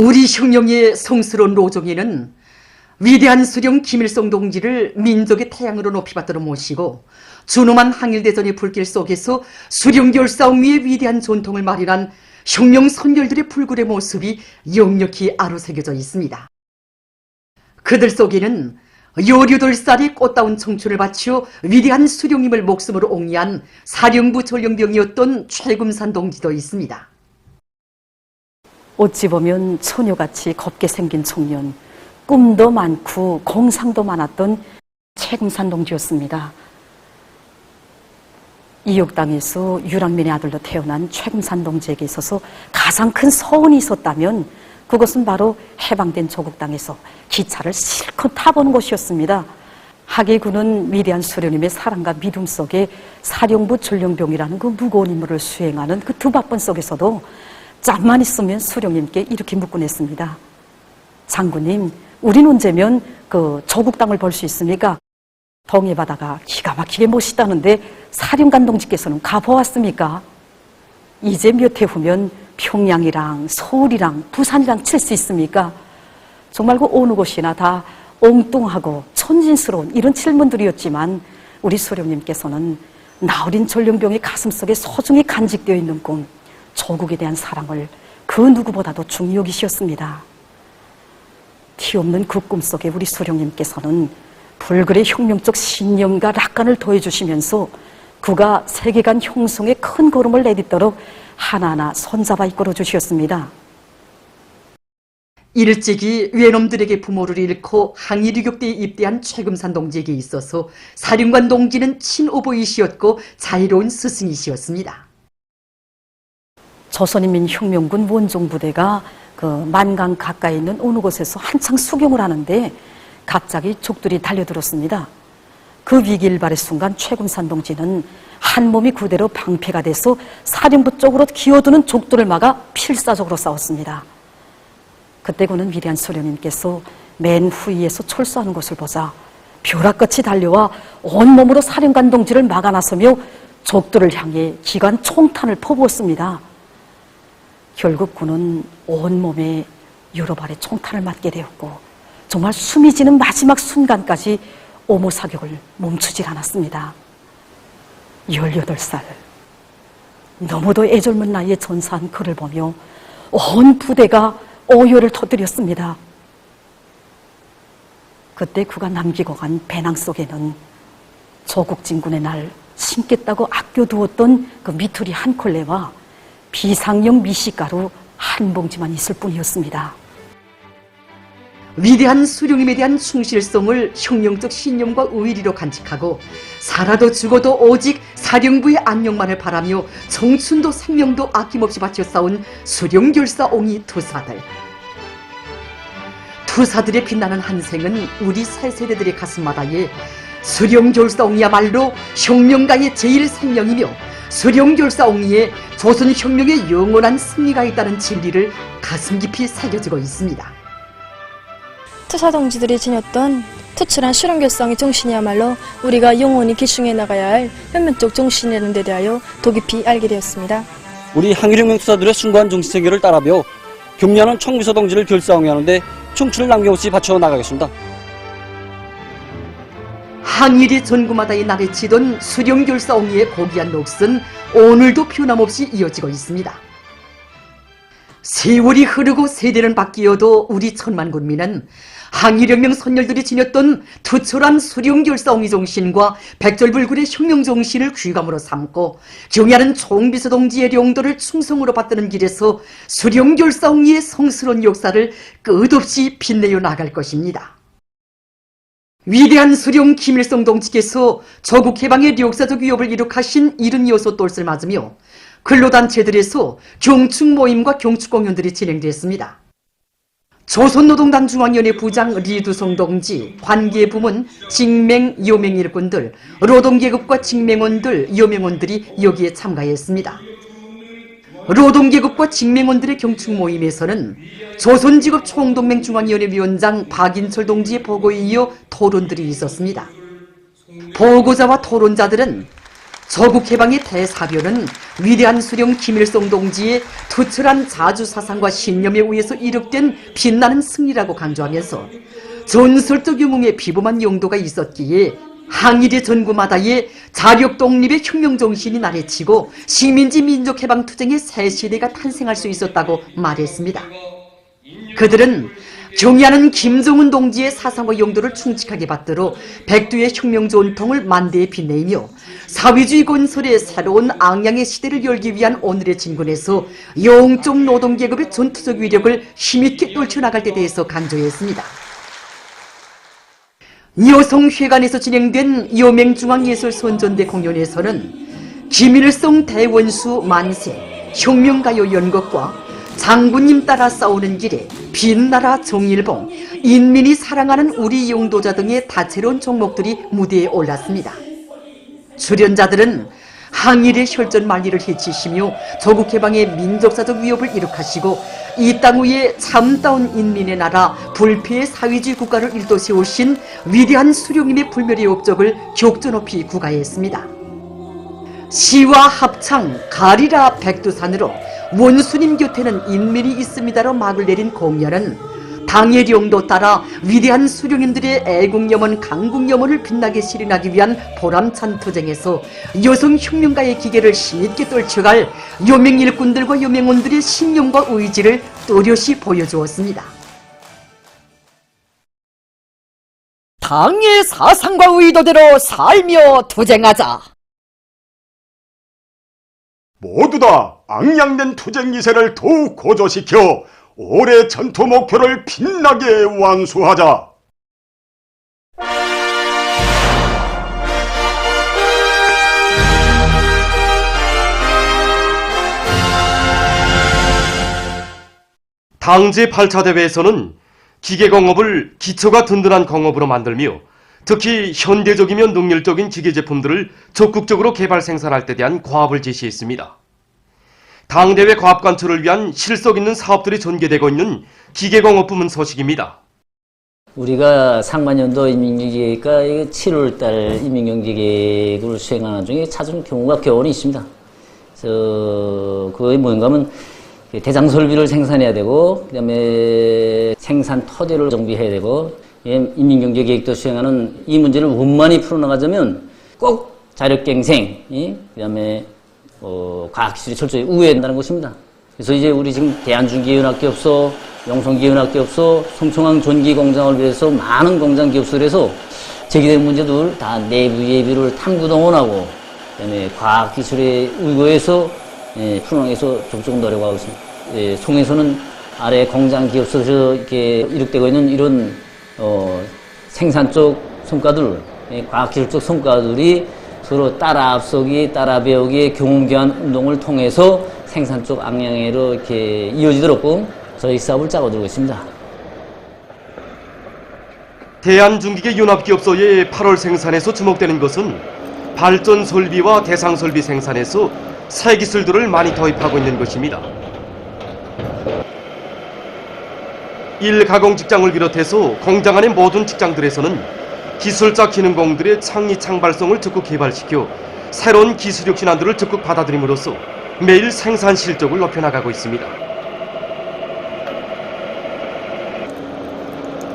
우리 혁명의 성스러운 로종이는 위대한 수령 김일성 동지를 민족의 태양으로 높이 받들어 모시고 준엄한 항일대전의 불길 속에서 수령결사옹 위의 위대한 전통을 마련한 혁명 선열들의 불굴의 모습이 역력히 아로새겨져 있습니다. 그들 속에는 요류돌살이 꽃다운 청춘을 바치어 위대한 수령님을 목숨으로 옹이한 사령부 전령병이었던 최금산 동지도 있습니다. 어찌 보면 처녀같이 겁게 생긴 청년, 꿈도 많고 공상도 많았던 최금산 동지였습니다. 이육 땅에서 유랑민의 아들로 태어난 최금산 동지에게 있어서 가장 큰 서운이 있었다면 그것은 바로 해방된 조국 땅에서 기차를 실컷 타보는 곳이었습니다. 하기 그는 위대한 수령님의 사랑과 믿음 속에 사령부 전령병이라는 그 무거운 임무를 수행하는 그 두 바쁜 속에서도 짬만 있으면 수령님께 이렇게 묻곤 했습니다. 장군님, 우린 언제면 그 조국 땅을 볼 수 있습니까? 동해 바다가 기가 막히게 멋있다는데 사령관 동지께서는 가보았습니까? 이제 몇 해 후면 평양이랑 서울이랑 부산이랑 칠 수 있습니까? 정말 그 어느 곳이나 다 엉뚱하고 천진스러운 이런 질문들이었지만 우리 수령님께서는 나으린 전령병의 가슴속에 소중히 간직되어 있는 꿈, 조국에 대한 사랑을 그 누구보다도 중히 여기셨습니다. 티 없는 그 꿈속에 우리 수령님께서는 불굴의 혁명적 신념과 낙관을 더해주시면서 그가 세계관 형성의 큰 걸음을 내딛도록 하나하나 손잡아 이끌어 주셨습니다. 일찍이 외놈들에게 부모를 잃고 항일유격대에 입대한 최금산 동지에게 있어서 사령관 동지는 친오보이시였고 자유로운 스승이시였습니다. 조선인민 혁명군 원종 부대가 그 만강 가까이 있는 어느 곳에서 한창 수경을 하는데 갑자기 족들이 달려들었습니다. 그 위기일발의 순간 최군산 동지는 한 몸이 그대로 방패가 돼서 사령부 쪽으로 기어드는 족들을 막아 필사적으로 싸웠습니다. 그때 그는 위대한 소령님께서 맨 후위에서 철수하는 것을 보자 벼락같이 달려와 온몸으로 사령관 동지를 막아 나서며 족들을 향해 기관 총탄을 퍼부었습니다. 결국 그는 온몸에 여러 발의 총탄을 맞게 되었고 정말 숨이 지는 마지막 순간까지 오모 사격을 멈추질 않았습니다. 18살. 너무도 애절문 나이에 전사한 그를 보며 온 부대가 오열을 터뜨렸습니다. 그때 그가 남기고 간 배낭 속에는 조국 진군의 날 심겠다고 아껴두었던 그 미투리 한 콜레와 비상용 미식가루 한 봉지만 있을 뿐이었습니다. 위대한 수령님에 대한 충실성을 혁명적 신념과 의리로 간직하고 살아도 죽어도 오직 사령부의 안녕만을 바라며 청춘도 생명도 아낌없이 바쳐 싸운 수령결사 옹이 투사들. 투사들의 빛나는 한생은 우리 새 세대들의 가슴마다에 수령결사 옹이야말로 혁명가의 제일 생명이며 수령결사 옹이에 조선 혁명의 영원한 승리가 있다는 진리를 가슴 깊이 새겨주고 있습니다. 투사 동지들이 지녔던 투철한 실험결성의 정신이야말로 우리가 영원히 기중해 나가야 할 혁명적 정신이라는 데 대하여 더 깊이 알게 되었습니다. 우리 항일혁명 투사들의 숭고한 정신세계를 따라배워 경리하는 청비서 동지를 결사하는데 청춘을 남김없이 바쳐 나가겠습니다. 항일의 전구마다의 날에 치던 수령결사 옹이의 고귀한 녹슨 오늘도 변함없이 이어지고 있습니다. 세월이 흐르고 세대는 바뀌어도 우리 천만 군민은 항일혁명 선열들이 지녔던 투철한 수령결사 옹이 정신과 백절불굴의 혁명 정신을 귀감으로 삼고 경야는 총비서 동지의 용도를 충성으로 받드는 길에서 수령결사 옹이의 성스러운 역사를 끝없이 빛내어 나갈 것입니다. 위대한 수령 김일성 동지께서 조국 해방의 역사적 위협을 이룩하신 이른 여섯 돌을 맞으며 근로단체들에서 경축 모임과 경축 공연들이 진행됐습니다. 조선노동당 중앙위원회 부장 리두성 동지, 관계 부문, 직맹, 여맹 일꾼들, 노동계급과 직맹원들, 여맹원들이 여기에 참가했습니다. 노동계급과 직맹원들의 경축 모임에서는 조선직업 총동맹 중앙위원회 위원장 박인철 동지의 보고에 이어 토론들이 있었습니다. 보고자와 토론자들은 조국 해방의 대사변은 위대한 수령 김일성 동지의 투철한 자주 사상과 신념에 의해서 이룩된 빛나는 승리라고 강조하면서 전설적 유뭉의 비범한 용도가 있었기에 항일의 전구마다의 자력 독립의 혁명 정신이 나래치고 시민지 민족 해방 투쟁의 새 시대가 탄생할 수 있었다고 말했습니다. 그들은 경의하는 김정은 동지의 사상과 용도를 충직하게 받들어 백두의 혁명 전통을 만대에 빛내며 사회주의 건설의 새로운 앙양의 시대를 열기 위한 오늘의 진군에서 영적 노동계급의 전투적 위력을 힘있게 떨쳐나갈 때 대해서 강조했습니다. 여성회관에서 진행된 여맹중앙예술 선전대 공연에서는 김일성 대원수 만세, 혁명가요 연극과 장군님 따라 싸우는 길에 빛나라 정일봉, 인민이 사랑하는 우리 용도자 등의 다채로운 종목들이 무대에 올랐습니다. 출연자들은 항일의 혈전 만리를 해치시며 조국 해방의 민족사적 위협을 이룩하시고 이 땅 위에 참다운 인민의 나라 불패의 사회주의 국가를 일도 세우신 위대한 수령님의 불멸의 업적을 격조 높이 구가했습니다. 시와 합창 가리라 백두산으로 원수님 곁에는 인민이 있습니다로 막을 내린 공연은 당의 용도 따라 위대한 수령님들의 애국염원 강국염원을 빛나게 실현하기 위한 보람찬 투쟁에서 여성 혁명가의 기계를 힘있게 떨쳐갈 여명 일꾼들과 여명원들의 신념과 의지를 또렷이 보여주었습니다. 당의 사상과 의도대로 살며 투쟁하자. 모두 다 앙양된 투쟁 기세를 더욱 고조시켜 올해 전투 목표를 빛나게 완수하자. 당제 8차 대회에서는 기계공업을 기초가 든든한 공업으로 만들며 특히 현대적이며 능률적인 기계 제품들을 적극적으로 개발 생산할 때 대한 과업을 제시했습니다. 당대회 과업 관철을 위한 실속 있는 사업들이 전개되고 있는 기계공업 부문 소식입니다. 우리가 상반년도 인민경제계획과 7월달 인민경제계획을 수행하는 중에 찾은 경우가 겨우는 있습니다. 그래서 그게 뭔가 하면 대장 설비를 생산해야 되고 그다음에 생산 토지를 정비해야 되고 예, 인민경제계획도 수행하는 이 문제를 원만히 풀어나가자면 꼭 자력갱생, 예, 그다음에 어, 과학기술이 철저히 우회해야 된다는 것입니다. 그래서 이제 우리 지금 대한중기연합기업소, 영성기연합기업소, 송청항 전기공장을 위해서 많은 공장 기업소에서 제기된 문제들 다 내부 예비를 탐구 동원하고 그다음에 과학기술에 의거해서 예, 위해서 적극 노력하고 있습니다. 예, 송에서는 아래 공장 기업소에서 이렇게 이룩되고 있는 이런 어, 생산 쪽 성과들, 예, 과학기술 적 성과들이 서로 따라 앞서기, 따라 배우기, 경험교환 운동을 통해서 생산 쪽 악량으로 이렇게 이어지도록 저희 사업을 짜고들고 있습니다. 대한중기계 연합기업소의 8월 생산에서 주목되는 것은 발전 설비와 대상 설비 생산에서 새 기술들을 많이 도입하고 있는 것입니다. 일 가공 직장을 비롯해서 공장 안의 모든 직장들에서는 기술자 기능공들의 창의 창발성을 적극 개발시켜 새로운 기술력 신안들을 적극 받아들임으로써 매일 생산 실적을 높여나가고 있습니다.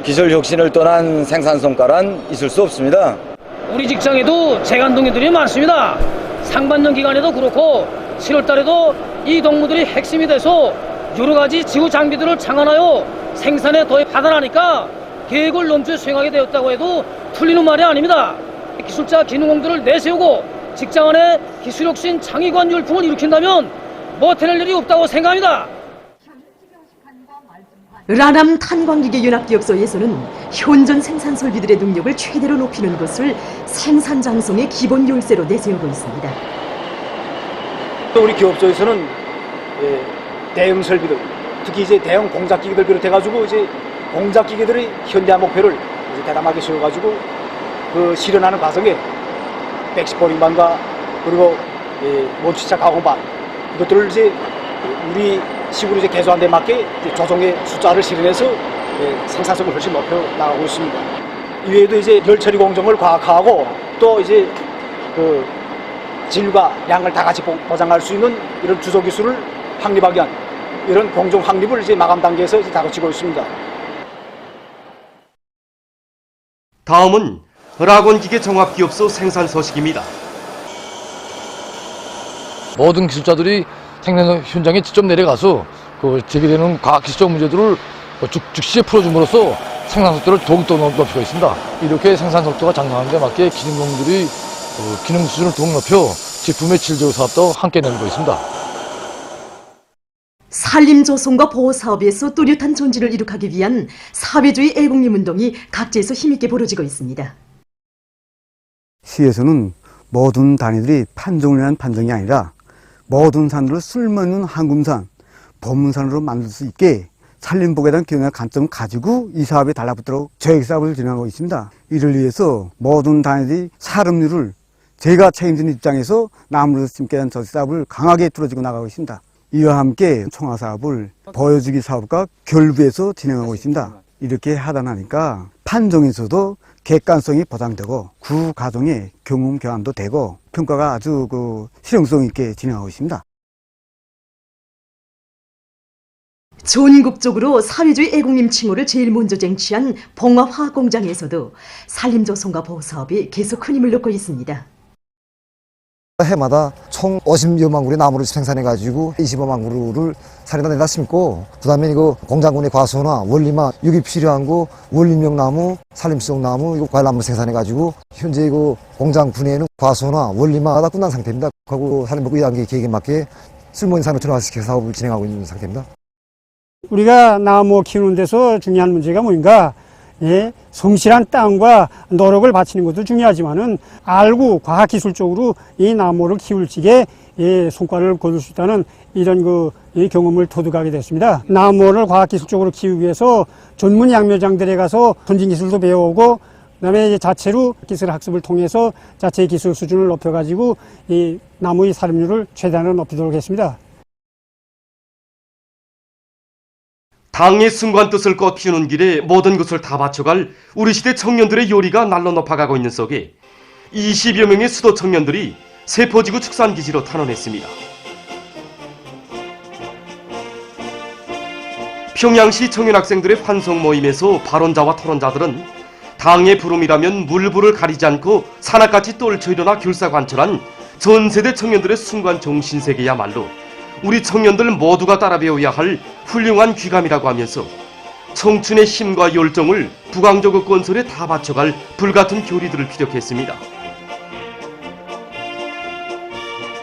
기술 혁신을 떠난 생산 성과란 있을 수 없습니다. 우리 직장에도 재간 동료들이 많습니다. 상반년 기간에도 그렇고 7월 달에도 이 동무들이 핵심이 돼서 여러 가지 지구 장비들을 창안하여 생산에 도입하다라니까 계획을 넘쳐 수행하게 되었다고 해도 틀리는 말이 아닙니다. 기술자 기능공들을 내세우고 직장 안에 기술혁신 창의관 열풍을 일으킨다면 못해낼 일이 없다고 생각합니다. 라남 탄광기계 연합기업소에서는 현존 생산 설비들의 능력을 최대로 높이는 것을 생산 장성의 기본 열쇠로 내세우고 있습니다. 우리 기업소에서는 예, 대형 설비들, 특히 이제 대형 공작기기들 비롯해가지고 이제 공작기기들의 현대화 목표를 대담하게 세워가지고 그 실현하는 과정에 백시포링반과 그리고 예, 모치차 가공반 이것들을 이제 우리 식으로 이제 개조한 데 맞게 조종의 숫자를 실현해서 예, 생산성을 훨씬 높여 나가고 있습니다. 이외에도 이제 열 처리 공정을 과학화하고 또 이제 그 진료가 양을 다 같이 보- 보장할 수 있는 이런 주소 기술을 확립하기 위한 이런 공정 확립을 이제 마감 단계에서 이제 다루치고 있습니다. 다음은 락원 기계 종합기업소 생산 소식입니다. 모든 기술자들이 생산 현장에 직접 내려가서 그 제기되는 과학기술적 문제들을 뭐 즉, 즉시에 풀어줌으로써 생산 속도를 더욱더 높- 높이고 있습니다. 이렇게 생산 속도가 장강한 데 맞게 기능공들이 어, 기능 수준을 더욱 높여 제품의 질적 사업도 함께 내고 있습니다. 산림조성과 보호사업에서 뚜렷한 존재를 이룩하기 위한 사회주의 애국림 운동이 각지에서 힘있게 벌어지고 있습니다. 시에서는 모든 단위들이 위한 판정이 아니라 모든 산들을 쓸모있는 항금산, 법문산으로 만들 수 있게 산림복에 대한 기능의 관점을 가지고 이 사업에 달라붙도록 저획 사업을 진행하고 있습니다. 이를 위해서 모든 단위들이 사업률을 제가 책임지는 입장에서 나무를 심게 대한 저획 사업을 강하게 틀어지고 나가고 있습니다. 이와 함께 총화 사업을 보여주기 사업과 결부해서 진행하고 있습니다. 이렇게 하다 나니까 판정에서도 객관성이 보장되고 그 과정에 경험 교환도 되고 평가가 아주 그 실용성 있게 진행하고 있습니다. 전국적으로 사회주의 애국림 칭호를 제일 먼저 쟁취한 봉화화학 공장에서도 산림조성과 보호사업이 계속 큰 힘을 넣고 있습니다. 해마다 총 50여만 그루의 나무를 생산해가지고 25만 그루를 산에다 내다 심고 그다음에 이거 공장군의 과수나 원리마 여기 필요한 거 원리명 나무, 산림성 나무, 이거 과일나무 생산해가지고 현재 이거 공장 분해는 과수나 원리마가 끝난 상태입니다. 하고 산림복 2단계 계획에 맞게 쓸모있는 산을 투자시켜 사업을 진행하고 있는 상태입니다. 우리가 나무 키우는 데서 중요한 문제가 뭔가 예, 성실한 땅과 노력을 바치는 것도 중요하지만은 알고 과학기술적으로 이 나무를 키울 적에 예, 성과를 거둘 수 있다는 이런 그 이 경험을 터득하게 됐습니다. 나무를 과학기술적으로 키우기 위해서 전문 양묘장들에 가서 선진기술도 배워오고 그다음에 이제 자체로 기술 학습을 통해서 자체 기술 수준을 높여가지고 이 나무의 사립률을 최대한으로 높이도록 했습니다. 당의 순간 뜻을 꽃피우는 길에 모든 것을 다 바쳐갈 우리 시대 청년들의 요리가 날로 높아가고 있는 속에 20여 명의 수도 청년들이 세포지구 축산기지로 탄원했습니다. 평양시 청년학생들의 환송 모임에서 발언자와 토론자들은 당의 부름이라면 물불을 가리지 않고 산악같이 떨쳐 일어나 결사관철한 전세대 청년들의 순간 정신세계야말로 우리 청년들 모두가 따라 배워야 할 훌륭한 귀감이라고 하면서 청춘의 힘과 열정을 부강저그 건설에 다 바쳐갈 불같은 교리들을 피력했습니다.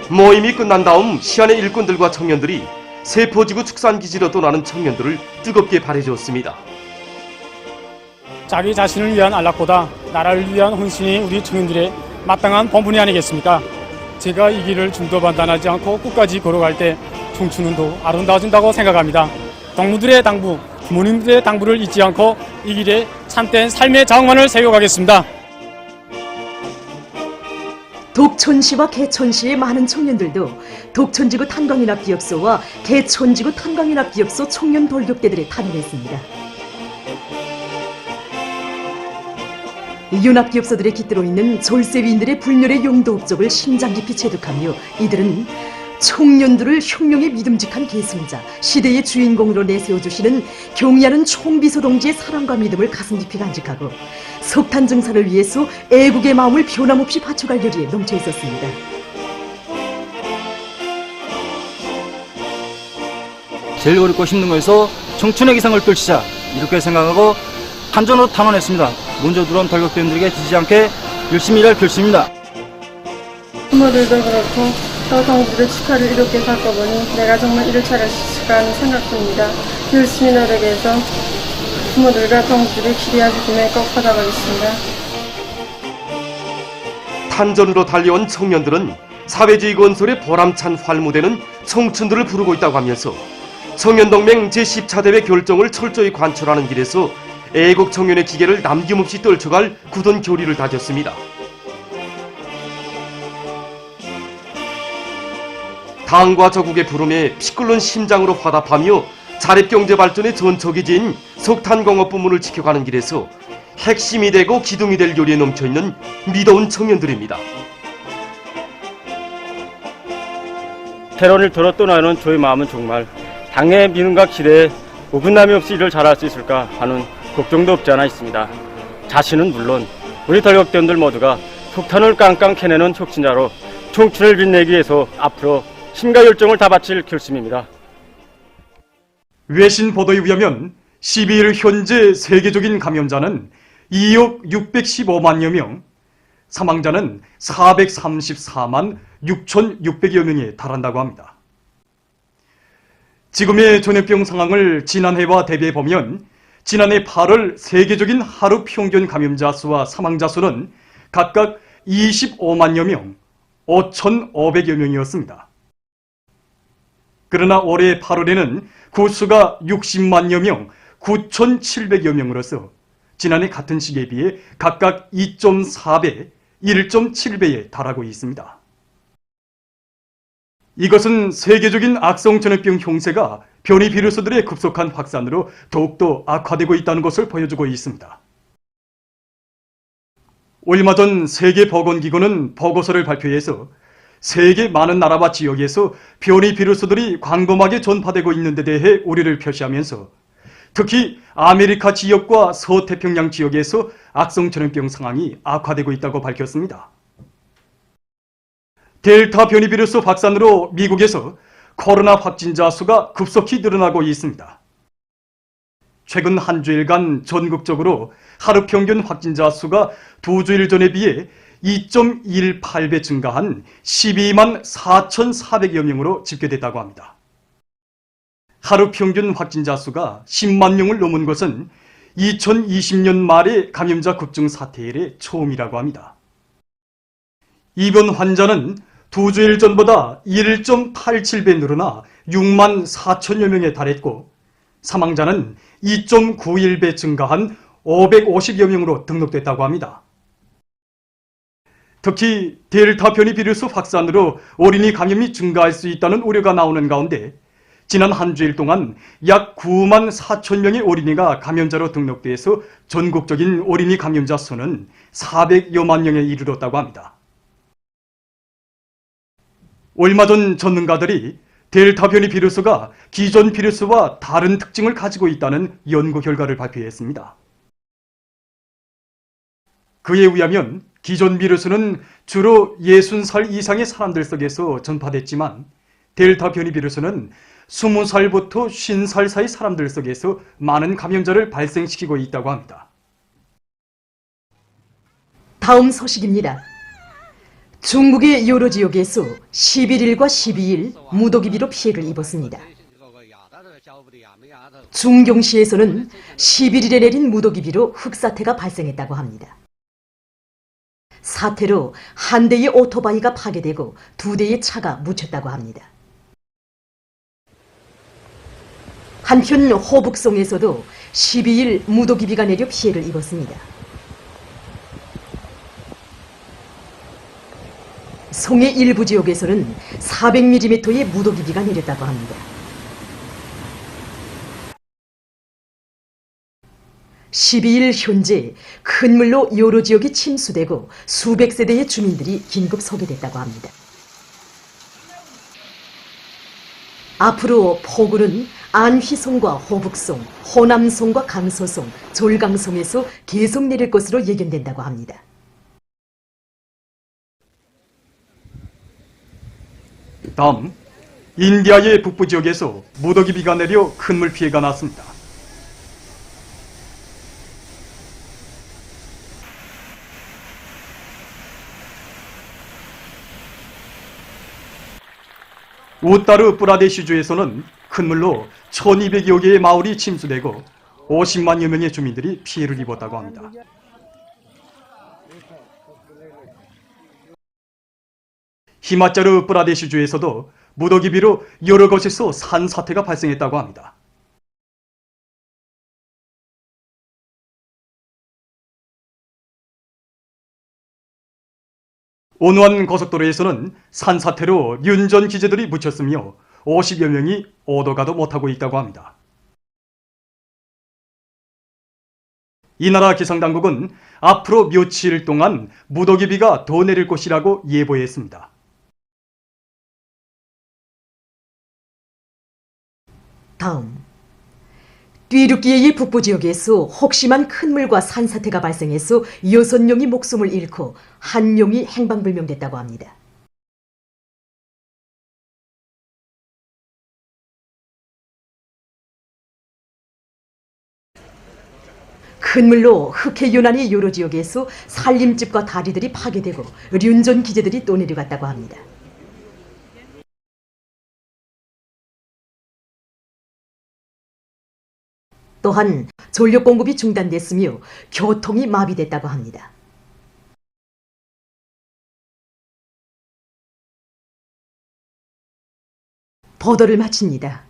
모임이 끝난 다음 시안의 일꾼들과 청년들이 세포지구 축산기지로 떠나는 청년들을 뜨겁게 바래주었습니다. 자기 자신을 위한 안락보다 나라를 위한 헌신이 우리 청년들의 마땅한 본분이 아니겠습니까? 제가 이 길을 중도 반단하지 않고 끝까지 걸어갈 때 청춘운도 아름다워진다고 생각합니다. 동무들의 당부, 부모님들의 당부를 잊지 않고 이 길에 참된 삶의 장만을 세워가겠습니다. 독촌시와 개촌시의 많은 청년들도 독촌지구 탄광인합기업소와 개촌지구 탄광인합기업소 청년 돌격대들에 탄원했습니다. 윤합기업소들에 깃들어 있는 졸세위인들의 불멸의 용도 업적을 심장 깊이 체득하며 이들은 청년들을 혁명의 믿음직한 계승자, 시대의 주인공으로 내세워주시는 경의하는 총비서 동지의 사랑과 믿음을 가슴 깊이 간직하고 석탄 증사를 위해서 애국의 마음을 변함없이 바쳐갈 열의에 넘쳐 있었습니다. 제일 어렵고 힘든 거에서 청춘의 기상을 펼치자 이렇게 생각하고 한전으로 탄원했습니다. 먼저 들어온 돌격대원들에게 지지 않게 열심히 일할 결심입니다. 부모들도 그렇고 또 동부들 축하를 이렇게 바꿔보니 내가 정말 이를 있을까 하는 생각 듭니다. 열심히 노력해서 부모들과 동부들의 기대하기 꿈에 꼭 받아가겠습니다. 탄전으로 달려온 청년들은 사회주의 건설의 보람찬 활무되는 청춘들을 부르고 있다고 하면서 청년동맹 제10차 대회 결정을 철저히 관철하는 길에서 애국 청년의 기계를 남김없이 떨쳐갈 굳은 교리를 다졌습니다. 당과 저국의 부름에 피 끓는 심장으로 화답하며 자립경제 발전의 전초기지인 석탄공업 부문을 지켜가는 길에서 핵심이 되고 기둥이 될 요리에 넘쳐있는 미더운 청년들입니다. 테러를 들어 떠나는 저의 마음은 정말 당의 믿음과 기대에 어긋남이 없이 일을 잘할 수 있을까 하는 걱정도 없지 않아 있습니다. 자신은 물론 우리 덜격대원들 모두가 폭탄을 깡깡 캐내는 혁신자로 청춘을 빛내기 위해서 앞으로 힘과 열정을 다 바칠 결심입니다. 외신 보도에 의하면 12일 현재 세계적인 감염자는 2억 615만여 명, 사망자는 434만 6,600여 명에 달한다고 합니다. 지금의 전염병 상황을 지난해와 대비해 보면 지난해 8월 세계적인 하루 평균 감염자 수와 사망자 수는 각각 25만여 명, 5,500여 명이었습니다. 그러나 올해 8월에는 그 수가 60만여 명, 9,700여 명으로서 지난해 같은 시기에 비해 각각 2.4배, 1.7배에 달하고 있습니다. 이것은 세계적인 악성 전염병 형세가 변이 비루스들의 급속한 확산으로 더욱더 악화되고 있다는 것을 보여주고 있습니다. 얼마 전 세계보건기구는 보고서를 발표해서 세계 많은 나라와 지역에서 변이 비루스들이 광범하게 전파되고 있는 데 대해 우려를 표시하면서 특히 아메리카 지역과 서태평양 지역에서 악성 전염병 상황이 악화되고 있다고 밝혔습니다. 델타 변이 비루스 확산으로 미국에서 코로나 확진자 수가 급속히 늘어나고 있습니다. 최근 한 주일간 전국적으로 하루 평균 확진자 수가 두 주일 전에 비해 2.18배 증가한 12만 4,400여 명으로 집계됐다고 합니다. 하루 평균 확진자 수가 10만 명을 넘은 것은 2020년 말의 감염자 급증 사태 이래 처음이라고 합니다. 입원 환자는 두 주일 전보다 1.87배 늘어나 6만 4천여 명에 달했고 사망자는 2.91배 증가한 550여 명으로 등록됐다고 합니다. 특히 델타 변이 비루스 확산으로 어린이 감염이 증가할 수 있다는 우려가 나오는 가운데 지난 한 주일 동안 약 9만 4천 명의 어린이가 감염자로 등록돼서 전국적인 어린이 감염자 수는 400여만 명에 이르렀다고 합니다. 얼마 전 전문가들이 델타 변이 비루스가 기존 비루스와 다른 특징을 가지고 있다는 연구 결과를 발표했습니다. 그에 의하면 기존 비루스는 주로 60살 이상의 사람들 속에서 전파됐지만 델타 변이 비루스는 20살부터 50살 사이 사람들 속에서 많은 감염자를 발생시키고 있다고 합니다. 다음 소식입니다. 중국의 여러 지역에서 11일과 12일 무더기비로 피해를 입었습니다. 중경시에서는 11일에 내린 무더기비로 흙사태가 발생했다고 합니다. 사태로 한 대의 오토바이가 파괴되고 두 대의 차가 묻혔다고 합니다. 한편 호북송에서도 12일 무더기비가 내려 피해를 입었습니다. 송의 일부 지역에서는 400mm의 무더기비가 내렸다고 합니다. 12일 현재 큰 물로 여러 지역이 침수되고 수백 세대의 주민들이 긴급 소개됐다고 합니다. 앞으로 폭우는 안휘송과 호북송, 호남송과 강서송, 졸강송에서 계속 내릴 것으로 예견된다고 합니다. 다음 인디아의 북부 지역에서 무더기 비가 내려 큰 물 피해가 났습니다. 우따르 프라데시주에서는 큰 물로 1200여 개의 마을이 침수되고 50만여 명의 주민들이 피해를 입었다고 합니다. 히마짜르 프라데시주에서도 무더기비로 여러 곳에서 산사태가 발생했다고 합니다. 온원 고속도로에서는 산사태로 윤전 기재들이 묻혔으며 50여 명이 오도가도 못하고 있다고 합니다. 이 나라 기상당국은 앞으로 며칠 동안 무더기 비가 더 내릴 것이라고 예보했습니다. 다음 뒤늦기의 북부 지역에서 혹심한 큰 물과 산사태가 발생해서 여섯 명이 목숨을 잃고 한 명이 행방불명됐다고 합니다. 큰 물로 흑해 유난히 여러 지역에서 살림집과 다리들이 파괴되고 륜전 기재들이 또 내려갔다고 합니다. 또한 전력 공급이 중단됐으며 교통이 마비됐다고 합니다. 보도를 마칩니다.